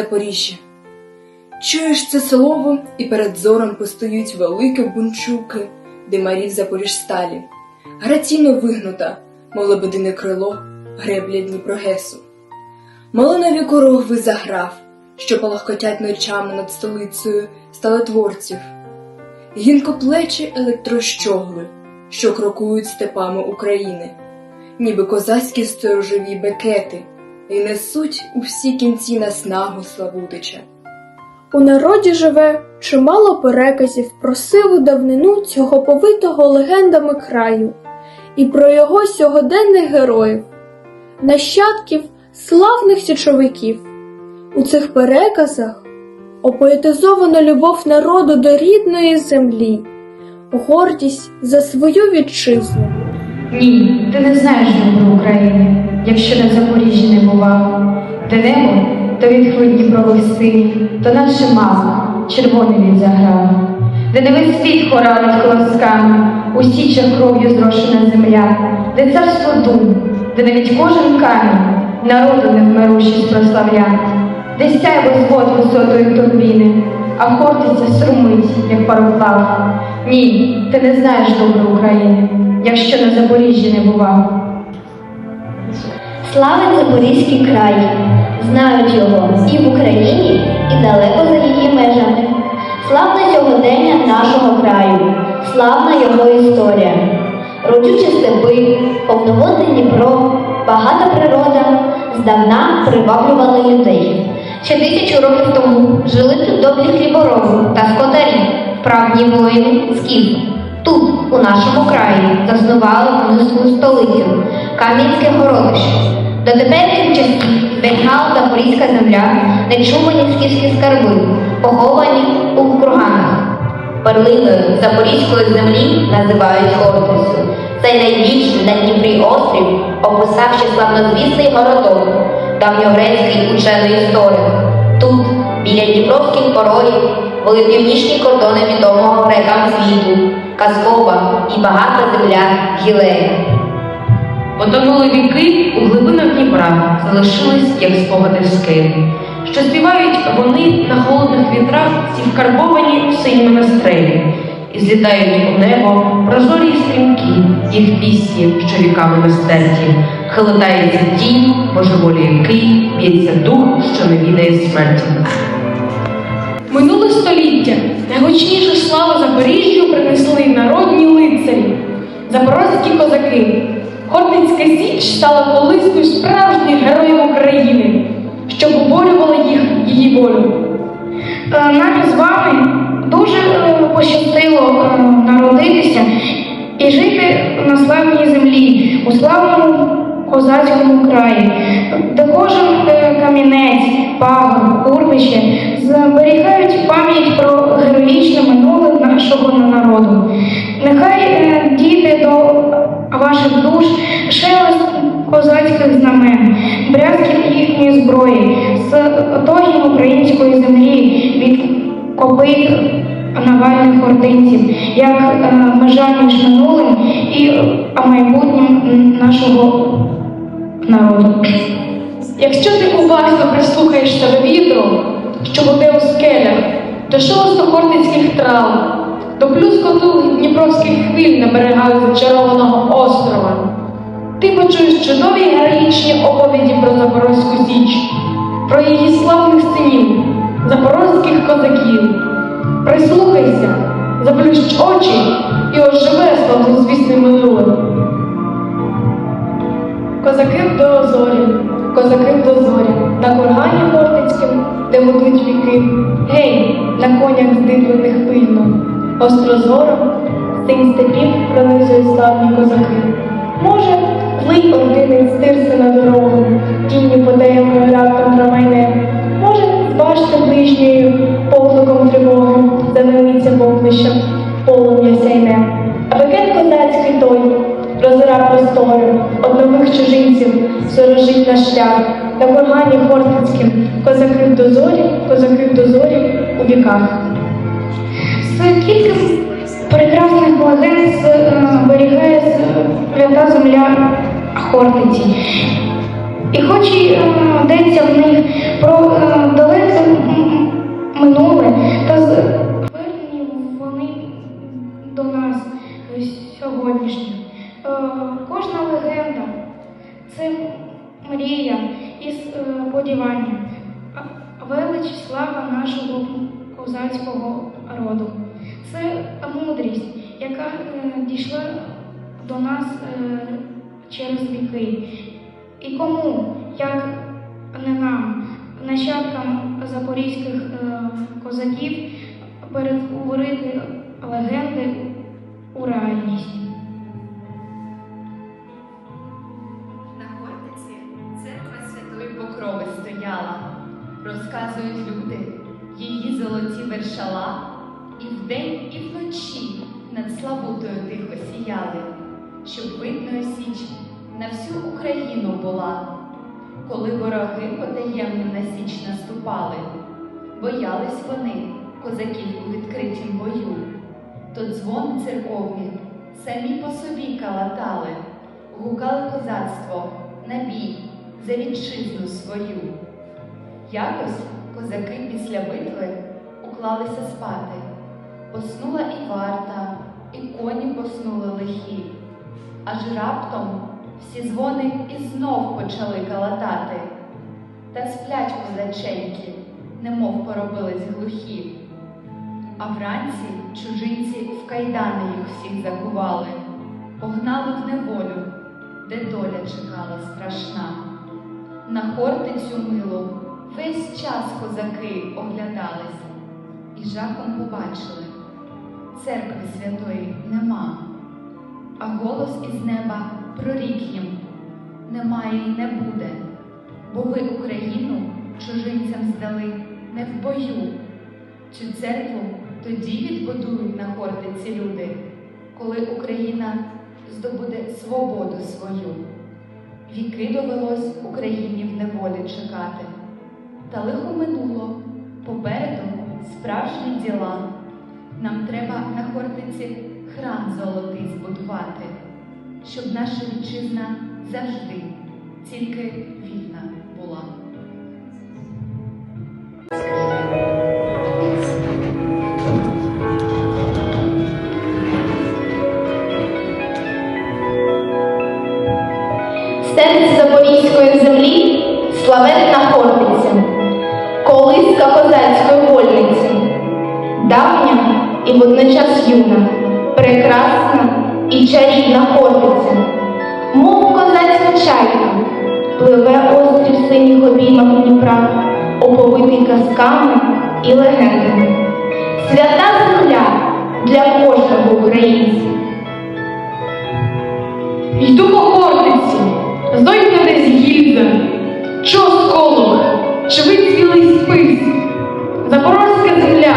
Запоріжжя. Чуєш це слово, і перед зором постають великі бунчуки димарів Запоріжсталі. Граційно вигнута, мов лебедине крило, гребля Дніпрогесу. Малинові корогви заграв, що палахкотять ночами над столицею сталетворців. Гінко плечі електрощогли, що крокують степами України, ніби козацькі сторожові бекети, і несуть у всі кінці наснагу Славутича. У народі живе чимало переказів про сиву давнину цього повитого легендами краю і про його сьогоденних героїв, нащадків славних січовиків. У цих переказах опоетизовано любов народу до рідної землі, гордість за свою вітчизну. Ні, ти не знаєш добру України, якщо на Запоріжжі не бував. Де небо, то від хвиль Дніпрових то наше мало, червоний він заграв. Де не весь світ хоранить колосками, у січах кров'ю зрошена земля, де царство дум, де навіть кожен камінь народу невмирущість прославля, де сяйво звод висотої турбіни, а хортиця струмить, як пароплав. Ні, ти не знаєш добру України, якщо на Запоріжжі не бував. Славить Запорізький край, знають його і в Україні, і далеко за її межами. Славне сьогодення нашого краю, славна його історія. Родючі степи, повноводний Дніпро, багата природа здавна приваблювали людей. Ще тисячу років тому жили тут добрі хлібороби та скотарі, правдні воїни скіф. Тут, у нашому краї, заснували вони столицю Кам'янське городище. До теперішніх часів зберігала запорізька земля, нечувані скіфські скарби, поховані у курганах. Перлиною запорізької землі називають Хортицю. Цей найбільший на Дніпрі острів, описавши славнозвісний городок, давньогрецький учений історик. Тут, біля Дніпровських порогів, були північні кордони відомого грекам світу, казкова і багата земля Гілея. Потонули віки у глибинах Дніпра, залишились як спогади скелі, що співають вони на холодних вітрах ці вкарбовані в синьому настрелі, і злітають у небо прозорі й стрімкі, їх пісні, що віками не стерті, хилитається тінь, божеволіє кий, б'ється дух, що не відає смерті. Минуле століття. Найгучнішу славу Запоріжжю принесли народні лицарі, запорозькі козаки. Хортицька Січ стала колискою справжніх героїв України, що поборювали їх її волю. Е, Нам з вами дуже е, пощастило е, народитися і жити на славній землі, у славному козацькому краї, де кожен камінець, пагор, урвище зберігають пам'ять про героїчне минуле нашого народу. Нехай е, дійде до ваших душ шелест козацьких знамен, брязкіт їхньої зброї, з отогів української землі від копит навальних ординців, як е, межа між минулим і е, майбутнім нашого народу. Якщо ти уважно прислухаєшся до вітру, що гуде у скелях, до шелесту хортицьких трав, до плюскоту дніпровських хвиль на берегах зачарованого острова, ти почуєш чудові героїчні оповіді про Запорозьку Січ, про її славних синів, запорозьких козаків. Прислухайся, заплющ очі і оживе славнозвісне минуле. Козаки в дозорі, козаки в дозорі, на кургані Хортицьким, де гудуть віки, гей, на конях здивлених пильно, острозором синь степів пронизує славні козаки. Може, злий ординець стирся на дорогу, тіні подеями раптом промене, може, з башти ближньою покликом тривоги занелиться вогнищем, полум'я сяйне. А бекет козацький той розира простори, од нових чужинців сорожить на шлях, на кургані Хортицьким, козаки в дозорі, козаки в дозорі у віках. Прекрасних зберігає свята земля Хортиці. І хоч йдеться в них про е, до нас е, через віки. І кому, як не нам, нащадкам запорізьких е, козаків, перетворити легенди у реальність. На Хортиці церква Святої Покрови стояла. Розказують люди, її золоті вершала, і вдень, і вночі над Славутою тихо сіяли, щоб видною січ на всю Україну була. Коли вороги потаємно на січ наступали, боялись вони козаків у відкритім бою, то дзвони церковні самі по собі калатали, гукали козацтво на бій за вітчизну свою. Якось козаки після битви уклалися спати. Поснула і варта, і коні поснули лихі. Аж раптом всі дзвони і знов почали калатати. Та сплять козаченьки, немов поробились глухі. А вранці чужинці в кайдани їх всіх закували, погнали в неволю, де доля чекала страшна. На хортицю милу весь час козаки оглядались і жахом побачили церкви святої нема, а голос із неба прорік їм немає і не буде, бо ви Україну чужинцям здали не в бою. Цю церкву тоді відбудують на хортиці люди, коли Україна здобуде свободу свою. Віки довелось Україні в неволі чекати. Та лихо минуло, попереду справжні діла. Нам треба на Хортиці храм золотий збудувати, щоб наша вітчизна завжди тільки вільна була. Серце запорізької землі славетна Хортиця, колиска козацької вольниці, давня і водночас юна, прекрасна і чарівна Хортиця, мов козацька чайка, пливе острів синіх обіймах Дніпра, оповитий казками і легендами. Свята земля для кожного українця. Йду по хортиці, зойка десь гільза, чи осколок, чи вицвілий спис. Запорозька земля,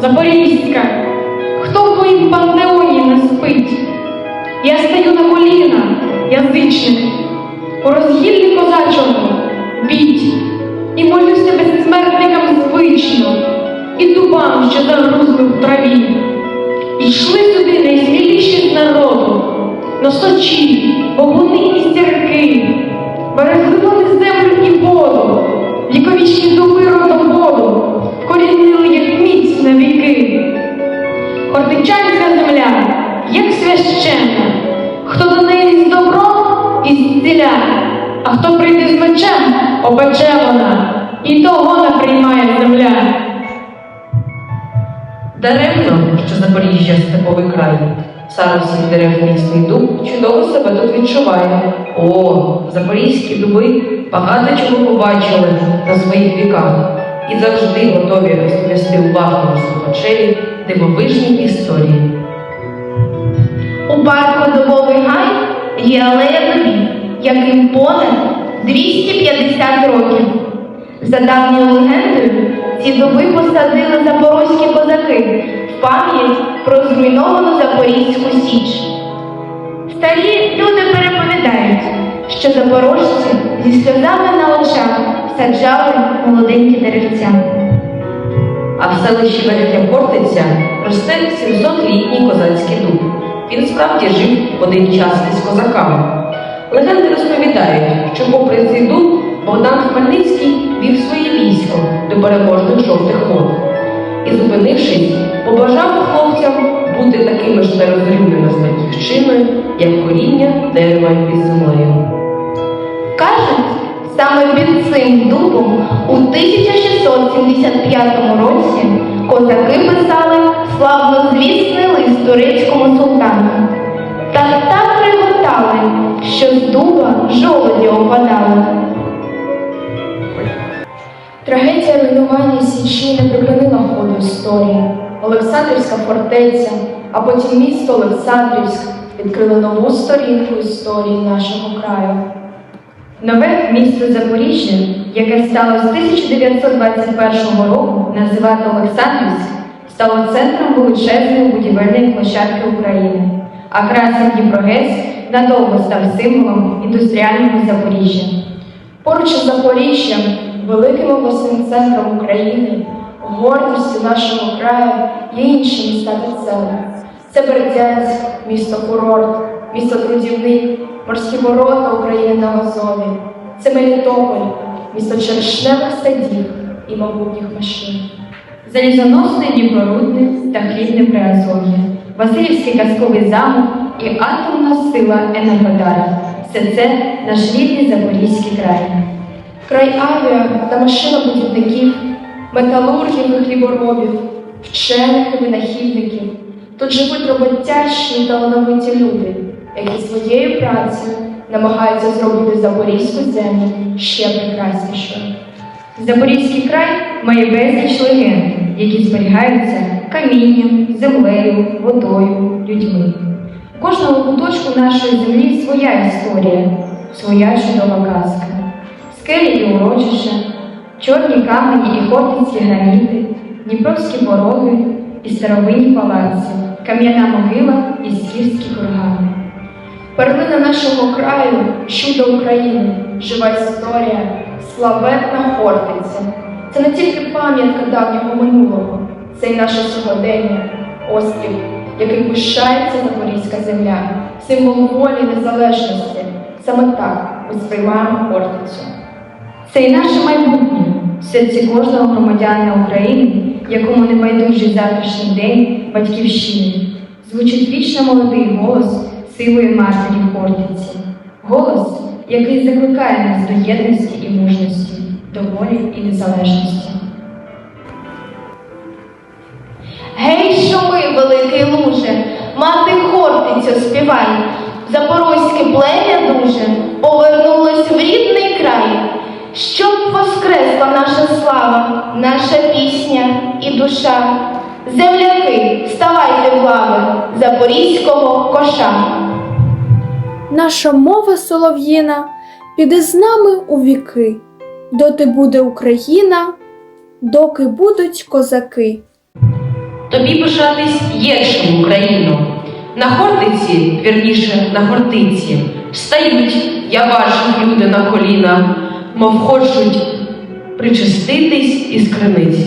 запорізька, хто в пантеоні не спить? Я стаю на коліна, язичник, у розгіллі козачому, біть, і молюся безсмертникам звично, і дубам, що загрузли в траві. Йшли сюди найсміліші з народу, носочі, богуни і стірки, берегли землю і воду, віковічні дуби родом воду, вкорінили їх міць на віки. Хортичанська земля, як священна, хто до неї з добром і зціля, а хто прийде з мечем, обече вона, і того не приймає земля. Даремно, що Запоріжжя степовий край. Сам усіх дерев міцний дуб чудово себе тут відчуває. О, запорізькі дуби багато чого побачили на своїх віках і завжди готові розповісти уважному слухачеві дивовижні історії. У парку Дубовий гай є алея дубів, яким понад 250 років. За давньою легендою, ці дуби посадили запорозькі козаки в пам'ять про зруйновану Запорізьку Січ. Старі люди переповідають, що запорожці зі сльозами на очах саджали молоденькі деревця. А в селищі Верхня Хортиця росте 700-літній козацький дуб. Він справді жив один час із козаками. Легенди розповідають, що попри цей дух Богдан Хмельницький вів своє військо до переможних жовтих вод і, зупинившись, побажав хлопцям бути такими ж нерозрівними з батьківщиною, як коріння дерева під землею. Саме під цим дубом у 1675 році козаки писали славнозвісний лист турецькому султану. Та так приготали, що з дуба жолоді опадали. Трагедія руйнування Січі не припинила ходу історії. Олександрівська фортеця, а потім місто Олександрівськ відкрили нову сторінку історії нашого краю. Нове місто Запоріжжя, яке стало з 1921 року називати Олександрівськ, стало центром величезної будівельної площадки України, а красень Дніпрогес надовго став символом індустріального Запоріжжя. Поруч із Запоріжжям, великим обласним центром України, гордістю нашого краю є інші міста та села. Це Бердянськ, місто Курорт, місто Трудівник, морські ворота України на Азові. Це Мелітополь, місто черешневих садів і могутніх машин. Залізоносне Дніпрорудне та хлібне Приазов'я, Васильівський казковий замок і атомна сила Енергодара. Все це наш рідний Запорізький край. Край авіа та машинобудівників, металургів і хліборобів, вчених і винахідників. Тут живуть роботящі і талановиті люди, які своєю працею намагаються зробити Запорізьку землю ще прекраснішою. Запорізький край має безліч легенд, які зберігаються камінням, землею, водою, людьми. У кожному куточку нашої землі своя історія, своя чудова казка. Скелі і урочища, чорні камені і хортицькі граніти, дніпровські пороги і старовинні палаці, кам'яна могила і скіфські кургани. Перлина нашого краю, чудо України, жива історія, славетна Хортиця. Це не тільки пам'ятка давнього минулого, це й наше сьогодення, острів, яким пишається Запорізька земля, символ волі незалежності. Саме так ми сприймаємо Хортицю. Це і наше майбутнє в серці кожного громадянина України, якому не байдужий завтрашній день батьківщини. Звучить вічно молодий голос сивої матері Хортиці. Голос, який закликає нас до єдності і мужності, до волі і незалежності. Гей, шуми, великий луже, мати Хортицю співай, запорозьке плем'я дуже повернулось в рідний край, щоб воскресла наша слава, наша пісня і душа. Земляки, вставайте в лави запорізького коша. Наша мова солов'їна піде з нами у віки, доти буде Україна, доки будуть козаки. Тобі пишатись є чим, Україно. На Хортиці, вірніше, на Хортиці, стають, я бачу, люди на коліна, мов хочуть причаститись із криниці.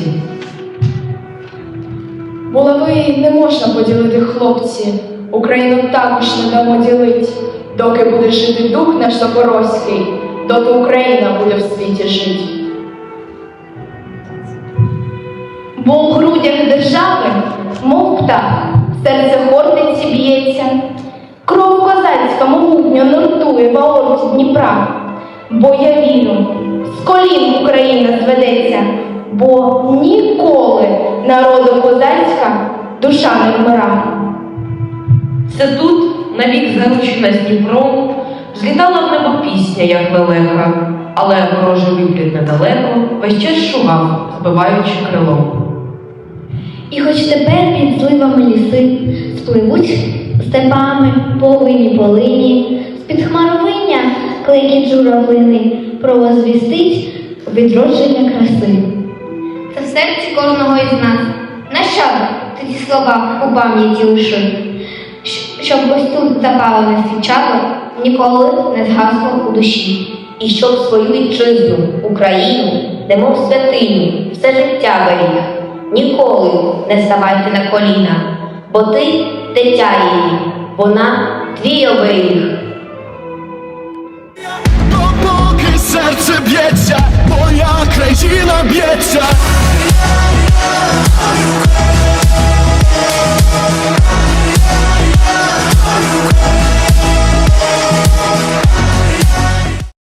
Булави не можна поділити, хлопці, Україну також не дамо ділить. Доки буде жити дух наш запорозький, доти Україна буде в світі жить. Бо в грудях держави, мов птах, серце Хортиці б'ється, кров козацька могутньо нуртує в аорті Дніпра. Бо я вірю, з колін Україна зведеться, бо ніколи народу козацька душа не вмира. Це тут, навік заручена з Дніпром, злітала в небо пісня, як лелека, але ворожий випліт недалеко весь час шугав, збиваючи крилом. І хоч тепер під зливами ліси спливуть степами повинні полині, з-під хмаровиння клейкі журавлини провозвістить відродження краси. Та в серці кожного із нас. Нащадок ти ці слова у пам'яті лиши, щоб ось тут запалене свічало, ніколи не згасло у душі, і щоб свою вітчизну, Україну, немов святиню, все життя беріг, ніколи не ставайте на коліна, бо ти дитя її, вона твій оберіг. Поки серце б'ється, моя країна б'ється.